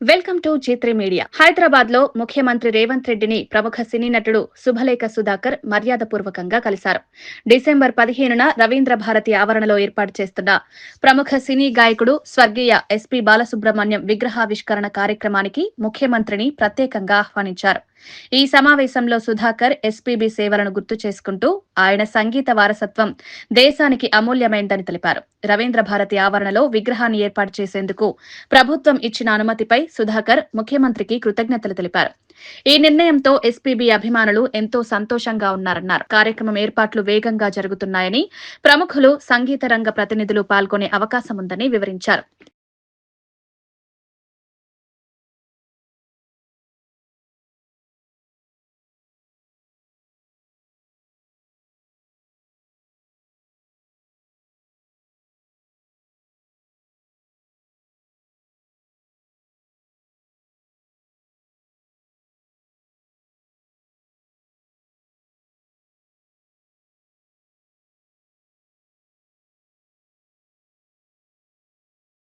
Welcome to జీత్రి media. హైదరాబాద్లో ముఖ్యమంత్రి రేవంత్ రెడ్డిని ప్రముఖ సినీ నటుడు శుభలేఖ సుధాకర్ మర్యాదపూర్వకంగా కలిశారు. డిసెంబర్ పదిహేనున రవీంద్ర భారతి ఆవరణలో ఏర్పాటు చేస్తున్న ప్రముఖ సినీ గాయకుడు స్వర్గీయ ఎస్పీ బాలసుబ్రహ్మణ్యం విగ్రహావిష్కరణ కార్యక్రమానికి ముఖ్యమంత్రిని ప్రత్యేకంగా ఆహ్వానించారు. ఈ సమావేశంలో సుధాకర్ ఎస్పీబీ సేవలను గుర్తు చేసుకుంటూ ఆయన సంగీత వారసత్వం దేశానికి అమూల్యమైందని తెలిపారు. రవీంద్ర భారతి ఆవరణలో విగ్రహాన్ని ఏర్పాటు చేసేందుకు ప్రభుత్వం ఇచ్చిన అనుమతిపై సుధాకర్ ముఖ్యమంత్రికి కృతజ్ఞతలు తెలిపారు. ఈ నిర్ణయంతో ఎస్పీబీ అభిమానులు ఎంతో సంతోషంగా ఉన్నారన్నారు. కార్యక్రమం ఏర్పాట్లు వేగంగా జరుగుతున్నాయని ప్రముఖులు సంగీత రంగ ప్రతినిధులు పాల్గొనే అవకాశం ఉందని వివరించారు.